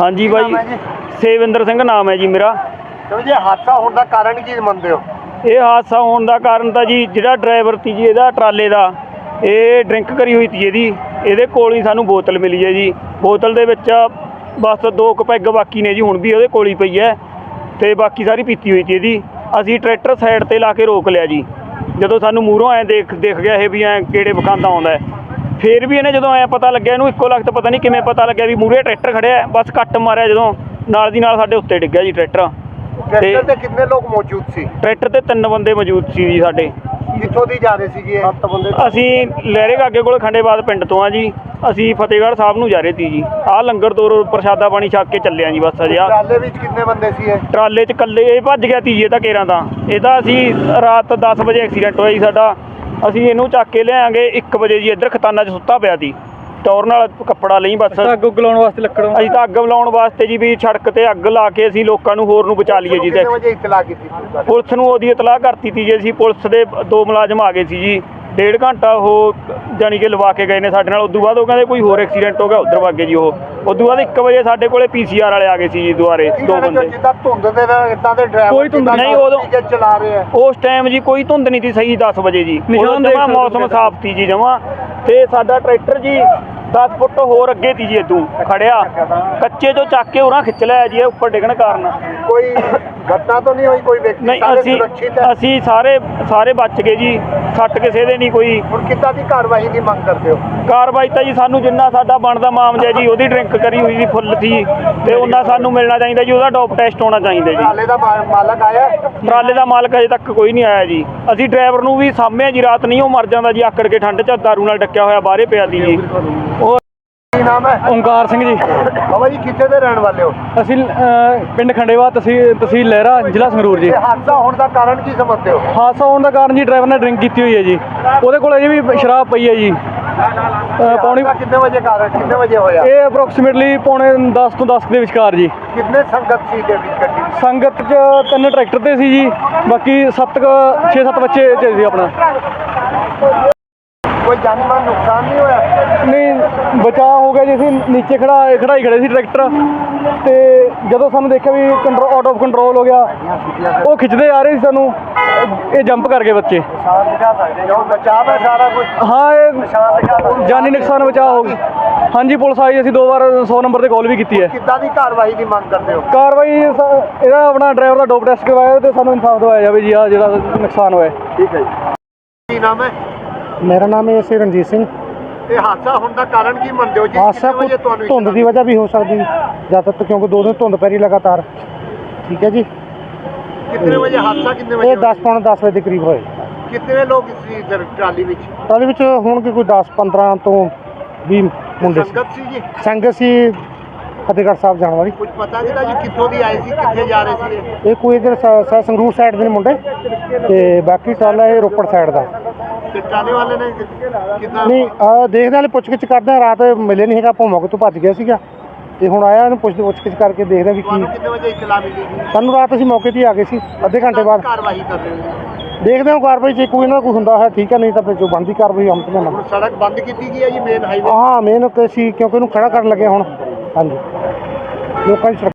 ਹਾਂਜੀ ਬਾਈ। ਨਾਮ ਹੈ ਜੀ? ਸੇਵਿੰਦਰ ਸਿੰਘ ਨਾਮ ਹੈ ਜੀ ਮੇਰਾ। ਚਲੋ ਜੀ ਹਾਦਸਾ ਹੋਣ ਦਾ ਕਾਰਨ ਕੀ ਮੰਨਦੇ ਹੋ? ਇਹ ਹਾਦਸਾ ਹੋਣ ਦਾ ਕਾਰਨ ਤਾਂ ਜੀ ਜਿਹੜਾ ਡਰਾਈਵਰ ਸੀ ਜੀ ਇਹਦਾ ਟਰਾਲੇ ਦਾ ਇਹ ਡਰਿੰਕ ਕਰੀ ਹੋਈ ਸੀ ਇਹਦੀ। ਇਹਦੇ ਕੋਲ ਹੀ ਸਾਨੂੰ ਬੋਤਲ ਮਿਲੀ ਹੈ ਜੀ। ਬੋਤਲ ਦੇ ਵਿੱਚ ਬਸ ਦੋ ਕੁ ਪੈਗ ਬਾਕੀ ਨੇ ਜੀ ਹੁਣ ਵੀ ਉਹਦੇ ਕੋਲ ਹੀ ਪਈ ਹੈ। ਤੇ ਬਾਕੀ ਸਾਰੀ ਪੀਤੀ ਹੋਈ ਸੀ ਇਹਦੀ। ਅਸੀਂ ਟਰੈਕਟਰ ਸਾਈਡ ਤੇ ਲਾ ਕੇ ਰੋਕ ਲਿਆ ਜੀ। ਜਦੋਂ ਸਾਨੂੰ ਮੂਹਰੋਂ ਐ ਦੇਖ ਦੇਖ ਗਿਆ ਇਹ ਵੀ ਐ ਕਿਹੜੇ ਬਖਾਂਦਾ ਆਉਂਦਾ ਹੈ। ਫੇਰ ਵੀ ਇਹਨੇ ਜਦੋਂ ਐ ਪਤਾ ਲੱਗਿਆ ਇਹਨੂੰ ਇੱਕੋ ਲਖਤ ਪਤਾ ਨਹੀਂ ਕਿਵੇਂ ਪਤਾ ਲੱਗਿਆ ਵੀ ਮੂਹਰੇ ਟਰੈਕਟਰ ਖੜਿਆ ਹੈ। ਬਸ ਕੱਟ ਮਾਰਿਆ ਜਦੋਂ ਨਾਲ ਦੀ ਨਾਲ ਸਾਡੇ ਉੱਤੇ ਡਿੱਗਿਆ ਜੀ ਟਰੈਕਟਰ। ਟਰੈਕਟਰ ਤੇ ਕਿੰਨੇ ਲੋਕ ਮੌਜੂਦ ਸੀ? ਟਰੈਕਟਰ ਤੇ ਤਿੰਨ ਬੰਦੇ ਮੌਜੂਦ ਸੀ ਜੀ ਸਾਡੇ। ਕਿੱਥੋਂ ਦੀ ਜਾ ਰਹੇ ਸੀ ਜੀ ਇਹ? ਸੱਤ ਬੰਦੇ। ਅਸੀਂ ਲਹਿਰੇ ਕਾਗੇ ਕੋਲ ਖੰਡੇਬਾਦ ਪਿੰਡ ਤੋਂ ਆ ਜੀ। ਅਸੀਂ ਫਤਿਹਗੜ੍ਹ ਸਾਹਿਬ ਨੂੰ ਜਾ ਰਹੇ ਸੀ ਜੀ। ਆਹ ਲੰਗਰ ਤੋਂ ਪ੍ਰਸ਼ਾਦਾ ਪਾਣੀ ਛਕ ਕੇ ਚੱਲੇ ਆ ਜੀ ਬਸ ਅਜੇ ਆ ਟਰਾਲੇ ਵਿੱਚ ਕਿੰਨੇ ਬੰਦੇ ਸੀ ਇਹ? ਟਰਾਲੇ 'ਚ ਕੱਲੇ ਇਹ ਭੱਜ ਗਿਆ ਤੀਜੇ ਤਾਂ। ਕੇਰਾਂ ਦਾ ਇਹਦਾ ਅਸੀਂ ਰਾਤ 10 ਵਜੇ ਐਕਸੀਡੈਂਟ ਹੋਇਆ ਜੀ ਸਾਡਾ। ਅਸੀਂ ਇਹਨੂੰ ਚੱਕ ਕੇ ਲਿਆਂਗੇ 1 ਵਜੇ ਜੀ ਇੱਧਰ ਖਤਾਨਾ 'ਚ ਸੁੱਤਾ ਪਿਆ ਸੀ। ਟੌਰ ਨਾਲ ਕੱਪੜਾ ਲਈ ਬਸ। ਅੱਗ ਉੱਗ ਲਾਉਣ ਵਾਸਤੇ ਲੱਕੜੋਂ ਅਸੀਂ ਤਾਂ ਅੱਗ ਲਾਉਣ ਵਾਸਤੇ ਜੀ ਵੀ ਸੜਕ ਤੇ ਅੱਗ ਲਾ ਕੇ ਅਸੀਂ ਲੋਕਾਂ ਨੂੰ ਹੋਰ ਨੂੰ ਬਚਾ ਲਈਏ ਜੀ ਤੇ। ਵਜੇ ਕੀਤੀ ਸੀ ਪੁਲਿਸ ਨੂੰ? ਉਹਦੀ ਇਤਲਾਹ ਕਰਤੀ ਤੀ ਜੀ ਅਸੀਂ। ਪੁਲਿਸ ਦੇ ਦੋ ਮੁਲਾਜ਼ਮ ਆ ਗਏ ਸੀ ਜੀ। ਡੇਢ ਘੰਟਾ ਉਹ ਜਾਣੀ ਕਿ ਲਵਾ ਕੇ ਗਏ ਨੇ ਸਾਡੇ ਨਾਲ। ਉਦੋਂ ਬਾਅਦ ਉਹ ਕਹਿੰਦੇ ਕੋਈ ਹੋਰ ਐਕਸੀਡੈਂਟ ਹੋ ਗਿਆ ਉਧਰ ਵਾਗੇ ਜੀ ਉਹ। ਉਦੋਂ ਬਾਅਦ 1 ਵਜੇ ਸਾਡੇ ਕੋਲੇ ਪੀਸੀਆਰ ਵਾਲੇ ਆ ਗਏ ਸੀ ਜੀ ਦੁਆਰੇ ਦੋ ਬੰਦੇ। ਜਿੱਦਾਂ ਧੁੰਦ ਦੇ ਨਾਲ ਇਦਾਂ ਦੇ ਡਰਾਈਵਰ ਕੋਈ ਧੁੰਦ ਨਹੀਂ, ਉਦੋਂ- ਚਲਾ ਰਹੇ ਆ। ਉਸ ਟਾਈਮ ਜੀ ਕੋਈ ਧੁੰਦ ਨਹੀਂ ਸੀ ਸਹੀ 10 ਵਜੇ ਜੀ। ਉਦੋਂ ਜਮਾਂ ਮੌਸਮ। ਸਾਫ਼ ਸੀ ਜੀ ਜਮਾ। ਤੇ ਸਾਡਾ ਟਰੈਕਟਰ ਜੀ 10 ਫੁੱਟ ਹੋਰ ਅੱਗੇ ਸੀ ਜੀ ਇਦੋਂ ਖੜਿਆ। ਕੱਚੇ ਤੋਂ ਚੱਕ ਕੇ ਉਰਾਂ ਖਿੱਚ ਲਿਆ ਜੀ ਇਹ ਉੱਪਰ ਡਿੱਗਣ ਕਾਰਨ। ਕੋਈ ਘਟਨਾ ਤਾਂ ਨਹੀਂ ਹੋਈ ਕੋਈ ਵਿਅਕਤੀ ਨਹੀਂ ਅਸੀਂ ਅਸੀਂ ਸਾਰੇ ਸਾਰੇ ਬਚ ਗਏ ਜੀ ਸੱਟ ਕਿਸੇ ਦੇ ਨਹੀਂ ਕੋਈ। ਹੁਣ ਕਿੱਦਾਂ ਦੀ ਕਾਰਵਾਈ ਦੀ ਮੰਗ ਕਰਦੇ ਹੋ? ਕਾਰਵਾਈ ਤਾਂ ਜੀ ਸਾਨੂੰ ਜਿੰਨਾ ਸਾਡਾ ਬਣਦਾ ਮਾਮਲਾ ਜੀ ਉਹਦੀ ਡਰਿੰਕ ਕਰੀ ਹੋਈ ਸੀ ਫੁੱਲ ਸੀ ਤੇ ਉਹਨਾਂ ਸਾਨੂੰ ਮਿਲਣਾ ਚਾਹੀਦਾ ਜੀ ਉਹਦਾ ਡੋਪ ਟੈਸਟ ਹੋਣਾ ਚਾਹੀਦਾ ਜੀ। ਟਰਾਲੇ ਦਾ ਮਾਲਕ ਆਇਆ? ਟਰਾਲੇ ਦਾ ਮਾਲਕ ਅਜੇ ਤੱਕ ਕੋਈ ਨਹੀਂ ਆਇਆ ਜੀ। ਅਸੀਂ ਡਰਾਈਵਰ ਨੂੰ ਵੀ ਸਾਹਮਣੇ ਜੀ ਰਾਤ ਨਹੀਂ ਉਹ ਮਰ ਜਾਂਦਾ ਜੀ ਆਕੜ ਕੇ ਠੰਡ ਚ ਦਾਰੂ ਨਾਲ ਡੱਕਿਆ ਹੋਇਆ ਬਾਹਰੇ ਪਿਆ ਦੀ ਜੀ। ਕੀ ਨਾਮ ਹੈ? ਓਮਕਾਰ ਸਿੰਘ ਜੀ। ਬਾਬਾ ਜੀ ਕਿੱਥੇ ਦੇ ਰਹਿਣ ਵਾਲੇ ਹੋ? ਅਸੀਂ ਅਹ, ਪਿੰਡ ਖੰਡੇਵਾ ਤਹਿਸੀਲ ਤਹਿਸੀਲ ਲਹਿਰਾ ਜ਼ਿਲ੍ਹਾ ਸੰਗਰੂਰ ਜੀ। ਇਹ ਹਾਦਸਾ ਹੋਣ ਦਾ ਕਾਰਨ ਕੀ ਸਮਝਦੇ ਹੋ? ਹਾਦਸਾ ਹੋਣ ਦਾ ਕਾਰਨ ਜੀ ਡਰਾਈਵਰ ਨੇ ਡਰਿੰਕ ਕੀਤੀ ਹੋਈ ਹੈ ਜੀ। ਉਹਦੇ ਕੋਲ ਅਜੇ ਵੀ ਸ਼ਰਾਬ ਪਈ ਹੈ ਜੀ। ਅਹ, ਪੌਣੀ ਹਾਦਸਾ ਕਿੰਨੇ ਵਜੇ ਕਾਰਨ ਕਿੰਨੇ ਵਜੇ ਹੋਇਆ? ਇਹ ਅਪਰੋਕਸੀਮੇਟਲੀ ਪੌਣੇ 10 ਤੋਂ 10 ਦੇ ਵਿਚਕਾਰ ਜੀ। ਕਿੰਨੇ ਸੰਗਤ ਸੀ ਦੇ ਵਿੱਚ ਗੱਡੀ? ਸੰਗਤ 'ਚ ਤਿੰਨ ਟਰੈਕਟਰ ਤੇ ਸੀ ਜੀ ਬਾਕੀ 7 6-7 ਬੱਚੇ ਚ ਸੀ ਆਪਣਾ। ਕੋਈ ਜਾਨਮਾਨ ਨੁਕਸਾਨ ਨਹੀਂ ਹੋਇਆ? ਨਹੀਂ ਬਚਾਅ ਹੋ ਗਿਆ ਜੀ ਅਸੀਂ। ਨੀਚੇ ਖੜਾ ਖੜਾਈ ਖੜੇ ਸੀ ਟਰੈਕਟਰ। ਤੇ ਜਦੋਂ ਸਾਨੂੰ ਦੇਖਿਆ ਵੀ ਕੰਟਰੋਲ ਆਊਟ ਆਫ ਕੰਟਰੋਲ ਹੋ ਗਿਆ ਉਹ ਖਿੱਚਦੇ ਆ ਰਹੇ ਸੀ ਸਾਨੂੰ। ਇਹ ਜੰਪ ਕਰ ਗਏ ਬੱਚੇ। ਨਿਸ਼ਾਨ ਦਿਖਾ ਸਕਦੇ ਹੋ। ਬਚਾਅ ਸਾਰਾ ਕੁਝ ਹਾਂ ਇਹ ਨਿਸ਼ਾਨ ਦਿਖਾ ਸਕਦੇ ਜਾਨੀ ਨੁਕਸਾਨ ਬਚਾਅ ਹੋ ਗਿਆ। ਹਾਂਜੀ ਪੁਲਿਸ ਆਈ ਅਸੀਂ ਦੋ ਵਾਰ 100 ਨੰਬਰ ਤੇ ਕਾਲ ਵੀ ਕੀਤੀ ਹੈ। ਕਿੱਦਾਂ ਦੀ ਕਾਰਵਾਈ ਦੀ ਮੰਗ ਕਰਦੇ ਹੋ? ਕਾਰਵਾਈ ਇਹਦਾ ਆਪਣਾ ਡਰਾਈਵਰ ਦਾ ਡੋਪ ਟੈਸਟ ਕਰਵਾਇਆ ਤੇ ਸਾਨੂੰ ਇਨਸਾਫ ਦਿਵਾਇਆ ਜਾਵੇ ਜੀ ਆ ਜਿਹੜਾ ਨੁਕਸਾਨ ਹੋਇਆ। ਠੀਕ ਹੈ ਜੀ। ਕੀ ਨਾਮ ਹੈ? ਮੇਰਾ ਨਾਮ ਹੈ ਸੀ ਰਣਜੀਤ ਸਿੰਘ। ਇਹ ਹਾਦਸਾ ਹੋਣ ਦਾ ਕਾਰਨ ਕੀ ਮੰਨਦੇ ਹੋ ਜੀ? ਹਾਦਸਾ ਕੋਈ ਧੁੰਦ ਦੀ ਵਜ੍ਹਾ ਵੀ ਹੋ ਸਕਦੀ ਜ਼ਿਆਦਾਤਰ ਕਿਉਂਕਿ ਦੋ ਦਿਨ ਧੁੰਦ ਪੈ ਰਹੀ ਲਗਾਤਾਰ। ਠੀਕ ਹੈ ਜੀ। ਕਿੰਨੇ ਵਜੇ ਹਾਦਸਾ ਕਿੰਨੇ ਵਜੇ ਇਹ 10 ਪੌਣ 10 ਵਜੇ ਦੇ ਕਰੀਬ ਹੋਏ? ਕਿੰਨੇ ਲੋਕ ਸੀ ਟਰਾਲੀ ਵਿੱਚ? ਟਰਾਲੀ ਵਿੱਚ ਹੋਣਗੇ ਕੋਈ 10 15 ਤੋਂ 20 ਮੁੰਡੇ ਸੰਗਤ ਸੀ ਜੀ? ਸੰਗਤ ਸੀ ਫਤਿਹਗੜ੍ਹ ਸਾਹਿਬ ਜਾਣ ਵਾਲੀ। ਕੁਝ ਪਤਾ ਨਹੀਂ ਜੀ ਕਿੱਥੋਂ ਦੀ ਆਏ ਸੀ ਕਿੱਥੇ ਜਾ ਰਹੇ ਸੀ? ਇਹ? ਕੋਈ ਇਧਰ ਸੰਗਰੂਰ ਸਾਈਡ ਦੇ ਮੁੰਡੇ। ਤੇ ਬਾਕੀ ਟਰਾਲਾ ਇਹ ਰੋਪੜ ਸਾਈਡ ਦਾ। ਤੇ ਟਰਾਲੇ ਵਾਲੇ ਨੇ ਕਿੰਨਾ ਨਹੀਂ ਆ ਦੇਖਦੇ ਹਾਲੇ ਪੁੱਛ ਗਿੱਛ ਕਰਦੇ ਹਾਂ ਰਾਤ ਮਿਲੇ ਨਹੀਂ ਹੈਗਾ ਆਪਾਂ ਮੌਕੇ ਤੋਂ ਭੱਜ ਗਿਆ ਸੀਗਾ। ਤੇ ਹੁਣ ਆਇਆ ਇਹਨੂੰ ਪੁੱਛ ਪੁੱਛ ਗਿੱਛ ਕਰਕੇ ਦੇਖਦੇ ਹਾਂ ਵੀ ਕੀ ਤੁਹਾਨੂੰ ਕਿੰਨੇ ਵਜੇ ਇਤਲਾ ਮਿਲੀ ਜੀ ਸਾਨੂੰ ਰਾਤ ਅਸੀਂ ਮੌਕੇ ਤੇ ਹੀ ਆ ਗਏ ਸੀ ਅੱਧੇ ਘੰਟੇ ਬਾਅਦ। ਕਾਰਵਾਈ ਕਰ ਰਹੇ ਹੋ? ਦੇਖਦੇ ਹਾਂ ਕਾਰਵਾਈ ਜੇ ਕੋਈ ਨਾ ਕੋਈ ਹੁੰਦਾ ਹੈ ਠੀਕ ਹੈ ਨਹੀਂ ਤਾਂ ਫਿਰ ਜੋ ਬਣਦੀ ਕਾਰਵਾਈ ਹਮ ਤੇ ਹੁਣ ਸੜਕ ਬੰਦ ਕੀਤੀ ਗਈ ਹੈ ਜੀ ਮੇਨ ਹਾਈਵੇ ਹਾਂ ਮੇਨ ਸੀ ਕਿਉਂਕਿ ਇਹਨੂੰ ਖੜਾ ਕਰਨ ਲੱਗੇ ਹੁਣ। ਹਾਂਜੀ। ਲੋਕਾਂ ਦੀ ਸੁਰੱਖਿਆ